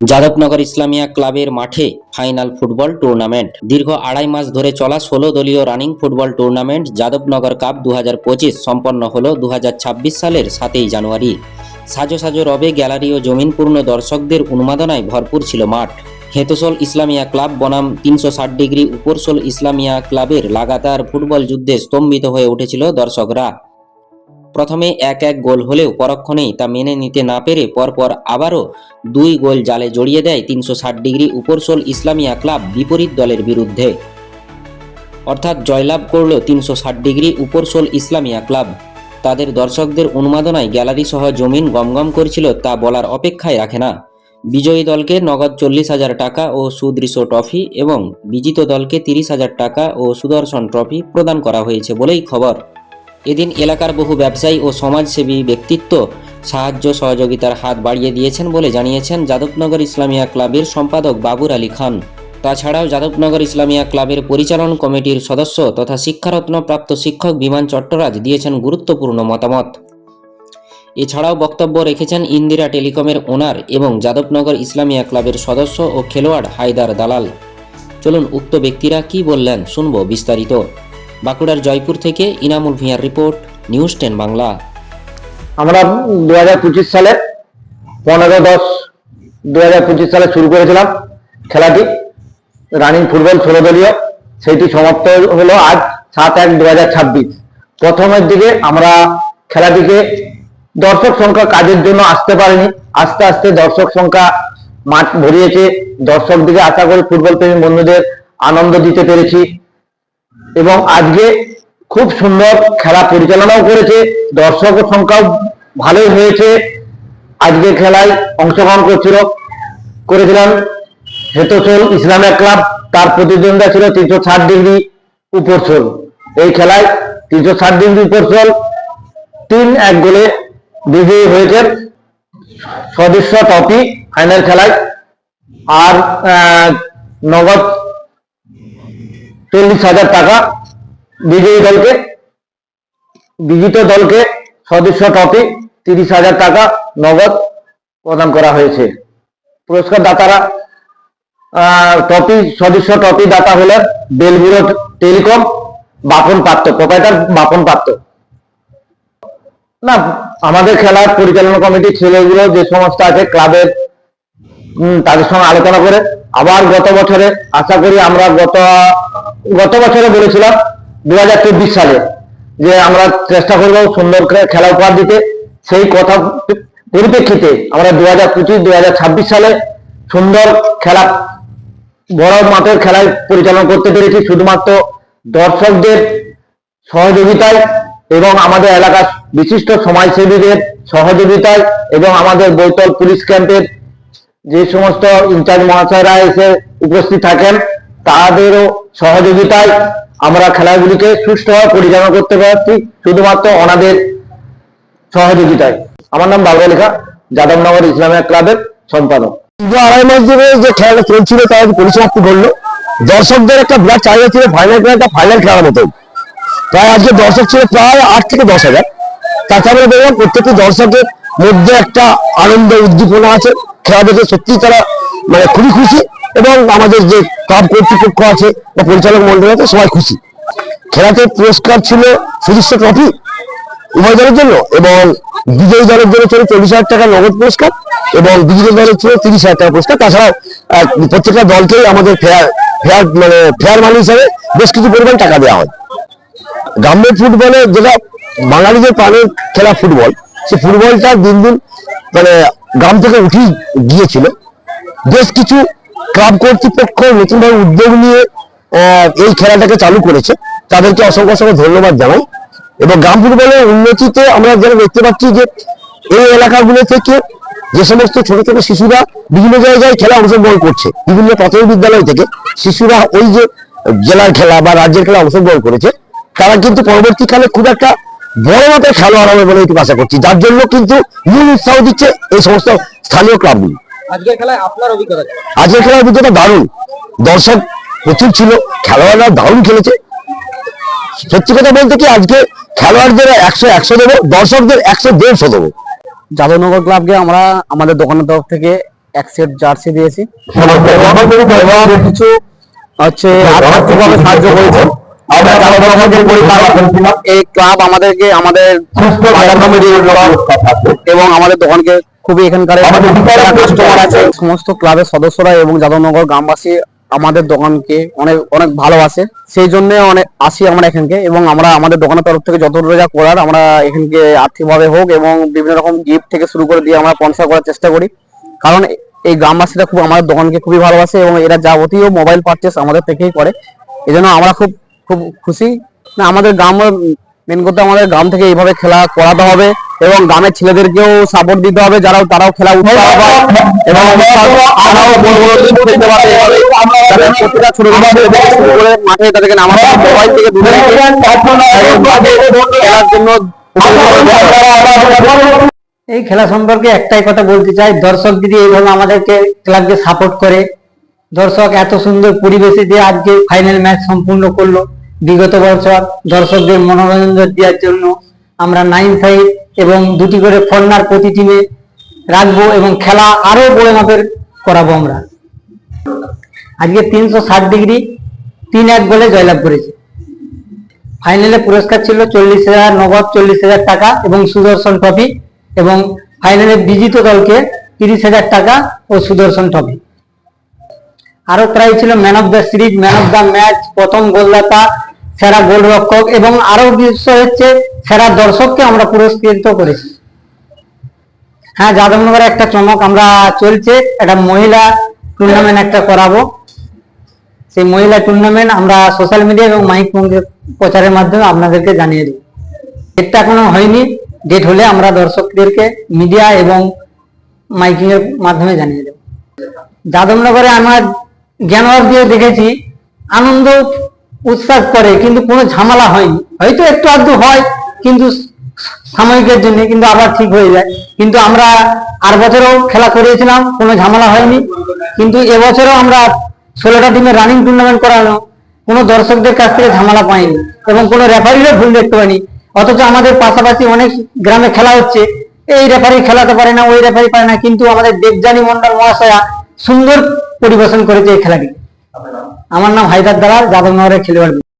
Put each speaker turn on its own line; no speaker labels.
যাদবনগর ইসলামিয়া ক্লাবের মাঠে final football tournament. দীর্ঘ আড়াই মাস ধরে চলা ষোলো দলীয় running football tournament Jadabnagar cup দু হাজার পঁচিশ সম্পন্ন হলো দু সালের সাতই জানুয়ারি। সাজো সাজো রবে গ্যালারি ও জমিনপূর্ণ দর্শকদের উন্মাদনায় ভরপুর ছিল মাঠ। হেতোসল ইসলামিয়া ক্লাব বনাম তিনশো ষাট ডিগ্রি উপরসোল ইসলামিয়া ক্লাবের লাগাতার ফুটবল যুদ্ধে স্তম্ভিত হয়ে উঠেছিল দর্শকরা। প্রথমে এক এক গোল হলেও পরক্ষণেই তা মেনে নিতে না পেরে পরপর আবারও দুই গোল জালে জড়িয়ে দেয় তিনশো ষাট ডিগ্রি উপরসোল ইসলামিয়া ক্লাব বিপরীত দলের বিরুদ্ধে। অর্থাৎ জয়লাভ করল তিনশো ষাট ডিগ্রি উপরসোল ইসলামিয়া ক্লাব। তাদের দর্শকদের উন্মাদনায় গ্যালারি সহ জমিন গমগম করছিল তা বলার অপেক্ষায় রাখে না। বিজয়ী দলকে নগদ চল্লিশ হাজার টাকা ও সুদৃশ্য ট্রফি এবং বিজিত দলকে তিরিশ হাজার টাকা ও সুদর্শন ট্রফি প্রদান করা হয়েছে বলেই খবর। এদিন এলাকার বহু ব্যবসায়ী ও সমাজসেবী ব্যক্তিত্ব সাহায্য সহযোগিতার হাত বাড়িয়ে দিয়েছেন বলে জানিয়েছেন যাদবনগর ইসলামিয়া ক্লাবের সম্পাদক বাবুর আলী খান। তাছাড়াও যাদবনগর ইসলামিয়া ক্লাবের পরিচালন কমিটির সদস্য তথা শিক্ষারত্ন প্রাপ্ত শিক্ষক বিমান চট্টরাজ দিয়েছেন গুরুত্বপূর্ণ মতামত। এছাড়াও বক্তব্য রেখেছেন ইন্দিরা টেলিকমের ওনার এবং যাদবনগর ইসলামিয়া ক্লাবের সদস্য ও খেলোয়াড় হায়দার দালাল। চলুন উক্ত ব্যক্তিরা কি বললেন শুনব বিস্তারিত। বাঁকুড়ার জয়পুর থেকে ইনামুল ভূঁইয়ার রিপোর্ট, নিউজ টেন বাংলা।
আমরা দু হাজার পঁচিশ সালে পনেরো দশ দু হাজার পঁচিশ সালে শুরু করেছিলাম খেলাটি, রানিং ফুটবল ষোলো দলীয়। সেইটি সমাপ্ত হলো আজ সাত এক দু হাজার ছাব্বিশ। প্রথমের দিকে আমরা খেলাটিকে দর্শক সংখ্যা কাজের জন্য আসতে পারিনি। আস্তে আস্তে দর্শক সংখ্যা মাঠ ভরিয়েছে। দর্শক দিকে আশা করি ফুটবল প্রেমী বন্ধুদের আনন্দ দিতে পেরেছি। এবং আজকে খুব সুন্দর খেলা পরিচালনাও করেছে দর্শক সংখ্যাও ভালোই হয়েছে। আজকে খেলায় অংশগ্রহণ করছিল, করেছিলেন হেতোসোল ইসলামিয়া ক্লাব, তার প্রতিদ্বন্দ্বিতা ছিল তিনশো ষাট ডিগ্রি উপরসোল। এই খেলায় তিনশো ষাট ডিগ্রি উপরসোল, তিন এক গোলে বিজয়ী হয়েছে সদস্য টপি ফাইনাল খেলায়। আর নগদ চল্লিশ হাজার টাকা বিজয়ী দলকে, বিজিত দলকে সদস্য ট্রফি তিরিশ হাজার টাকা নগদ প্রদান করা হয়েছে। পুরস্কার দাতারা ট্রফি সদস্য ট্রফি দাতা হলেন বেলবুড়ো টেলিকম বাপন পাত্র প্রোপাইটার বাপন পাত্র। না, আমাদের খেলার পরিচালনা কমিটির ছেলেগুলো যে সমস্ত আছে, ক্লাবের তাদের সঙ্গে আলোচনা করে আবার গত বছরে, আশা করি আমরা গত গত বছরে বলেছিলাম দু হাজার চব্বিশ সালে যে আমরা চেষ্টা করব সুন্দর করে খেলা উপহার দিতে। সেই কথা পরিপ্রেক্ষিতে আমরা দু হাজার পঁচিশ দু হাজার ছাব্বিশ সালে সুন্দর খেলা, বড় মাঠের খেলায় পরিচালনা করতে পেরেছি। শুধুমাত্র দর্শকদের সহযোগিতায় এবং আমাদের এলাকার বিশিষ্ট সমাজসেবীদের সহযোগিতায় এবং আমাদের বৈতল পুলিশ ক্যাম্পের যে সমস্ত ইনচার্জ মহাশয়রা এসে উপস্থিত থাকেন, তাদেরও সহযোগিতায় আমরা খেলাগুলিকে সুষ্ঠুভাবে পরিচালনা করতে পারছি, শুধুমাত্র ওনাদের সহযোগিতায়। আমার নাম বাবুল লেখা যাদবনগর ইসলামিয়া ক্লাবের সম্পাদক।
দীর্ঘ আড়াই মাস ধরে যে খেলাটা চলছিল, তার পরিসমাপ্তি করল দর্শকদের একটা বিরাট চাহিদা ছিল ফাইনাল খেলা একটা ফাইনাল খেলার মতোই। প্রায় আজকে দর্শক ছিল প্রায় আট থেকে দশ হাজার। তাছাড়া দেখলাম প্রত্যেকটি দর্শকের মধ্যে একটা আনন্দ উদ্দীপনা আছে। খেলা দেখে সত্যি তারা মানে খুবই খুশি এবং আমাদের যে ক্লাব কর্তৃপক্ষ আছে বা পরিচালক মন্ডল আছে, সবাই খুশি। খেলাতে পুরস্কার ছিল সুদৃশ্য ট্রফি উভয় দলের জন্য এবং বিজয়ী দলের জন্য ছিল চল্লিশ হাজার টাকা নগদ পুরস্কার এবং বিজয়ী দলের ছিল তিরিশ হাজার টাকা পুরস্কার। তাছাড়াও প্রত্যেকটা দলকেই আমাদের ফেয়ার ফেয়ার মানে ফেয়ার মানি হিসাবে বেশ কিছু পরিমাণ টাকা দেওয়া হয়। গ্রাম্য ফুটবলে যেটা বাঙালিদের প্রাণের খেলা ফুটবল সেই ফুটবলটা দিন দিন মানে গ্রাম থেকে উঠেই গিয়েছিল। বেশ কিছু ক্লাব কর্তৃপক্ষ নতুনভাবে উদ্যোগ নিয়ে এই খেলাটাকে চালু করেছে। তাদেরকে অসংখ্য অসংখ্য ধন্যবাদ জানাই। এবং গ্রাম ফুটবলের উন্নতিতে আমরা যেটা দেখতে পাচ্ছি যে, এই এলাকাগুলো থেকে যে সমস্ত ছোট ছোট শিশুরা বিভিন্ন জায়গায় খেলা অংশগ্রহণ করছে, বিভিন্ন প্রাথমিক বিদ্যালয় থেকে শিশুরা ওই যে জেলার খেলা বা রাজ্যের খেলা অংশগ্রহণ করেছে, তারা কিন্তু পরবর্তীকালে খুব একটা বড় মাপের খেলোয়াড় হবে বলে একটু আশা করছি। যার জন্য কিন্তু মূল উৎসাহ দিচ্ছে এই সমস্ত স্থানীয় ক্লাবগুলি
আজকের খেলায় আপনার অভিজ্ঞতা
আজকের খেলার অভিজ্ঞতা দারুণ। দর্শক প্রচুর ছিল খেলোয়াড়রা দারুণ খেলেছে। সত্যি কথা বলতে কি আজকে খেলোয়াড়দের একশো একশো দেবো দর্শকদের একশো দেড়শো দেবো।
যাদবনগর ক্লাবকে আমরা আমাদের দোকানের তরফ থেকে এক সেট জার্সি দিয়েছি। কিছু হচ্ছে আর্থিকভাবে সাহায্য করেছে। এই ক্লাব আমাদেরকে আমাদের এবং দোকানকে খুবই এখানকার সমস্ত ক্লাবের সদস্যরা এবং যাদবনগর গ্রামবাসী আমাদের দোকানকে অনেক অনেক ভালোবাসে। সেই জন্য অনেক আসি আমরা এখানকে এবং আমরা আমাদের দোকানের তরফ থেকে যত যা করার আমরা এখানকে আর্থিকভাবে হোক এবং বিভিন্ন রকম গিফট থেকে শুরু করে দিয়ে আমরা স্পন্সর করার চেষ্টা করি। কারণ এই গ্রামবাসীরা খুব আমাদের দোকানকে খুবই ভালোবাসে এবং এরা যাবতীয় মোবাইল পারচেস আমাদের থেকেই করে। এজন্য আমরা খুব খুব খুশি। না আমাদের গ্রাম মেন কথা আমাদের গ্রাম থেকে এইভাবে খেলা করাতে হবে এবং গ্রামের ছেলেদেরকেও সাপোর্ট দিতে হবে যারা তারাও খেলা উৎসাহ পায় এবং প্রতিটা ছোট করে মাঠে তাদেরকে নামাতে মোবাইল থেকে দূরে খেলার জন্য
এই খেলা সম্পর্কে একটাই কথা বলতে চাই। দর্শক যদি এইভাবে আমাদেরকে ক্লাবকে সাপোর্ট করে দর্শক, এত সুন্দর পরিবেশে যে আজকে ফাইনাল ম্যাচ সম্পূর্ণ করল, বিগত বছর দর্শকদের মনোরঞ্জন দেওয়ার জন্য আমরা নাইন ফাইভ এবং দুটি করে ফর্নার প্রতি টিমে রাখব এবং খেলা আরও বড় মাপের করাবো আমরা। আজকে তিনশো ষাট ডিগ্রি তিন এক গোলে জয়লাভ করেছে। ফাইনালে পুরস্কার ছিল চল্লিশ হাজার নগদ চল্লিশ হাজার টাকা এবং সুদর্শন ট্রফি এবং ফাইনালে বিজিত দলকে তিরিশ হাজার টাকা ও সুদর্শন ট্রফি আরও প্রায় ছিল man of the series man of the match প্রথম গোলদাতা, সেরা গোলরক্ষক এবং আরও বিষয় হচ্ছে সেরা দর্শককে আমরা পুরস্কৃত করেছি। হ্যাঁ যাদবনগরে একটা চমক আমরা চলছে, একটা মহিলা টুর্নামেন্ট একটা করাবো। সেই মহিলা টুর্নামেন্ট আমরা সোশ্যাল মিডিয়া এবং মাইক প্রচারের মাধ্যমে আপনাদেরকে জানিয়ে দেব। ডেটটা এখনও হয়নি ডেট হলে আমরা দর্শকদেরকে মিডিয়া এবং মাইকিং এর মাধ্যমে জানিয়ে দেব। যাদবনগরে আমার জ্ঞানবার দিয়ে দেখেছি, আনন্দ উৎসাহ করে, কিন্তু কোনো ঝামেলা হয়নি। হয়তো একটু আধটু হয়, কিন্তু সাময়িকের জন্য, কিন্তু আবার ঠিক হয়ে যায়। কিন্তু আমরা আর বছরও খেলা করিয়েছিলাম, কোনো ঝামেলা হয়নি। কিন্তু এবছরও আমরা ষোলোটা টিমের রানিং টুর্নামেন্ট করানো, কোনো দর্শকদের কাছ থেকে ঝামেলা পাইনি এবং কোনো রেফারিরও ভুল দেখতে পাইনি। অথচ আমাদের পাশাপাশি অনেক গ্রামে খেলা হচ্ছে। এই রেফারি খেলাতে পারে না, ওই রেফারি পারে না, কিন্তু আমাদের দেবজানী মন্ডল মহাশয়া সুন্দর পরিবেশন করেছে এই খেলাটি। আমার নাম হায়দার দালাল যাদবনগরের খেলোয়াড়।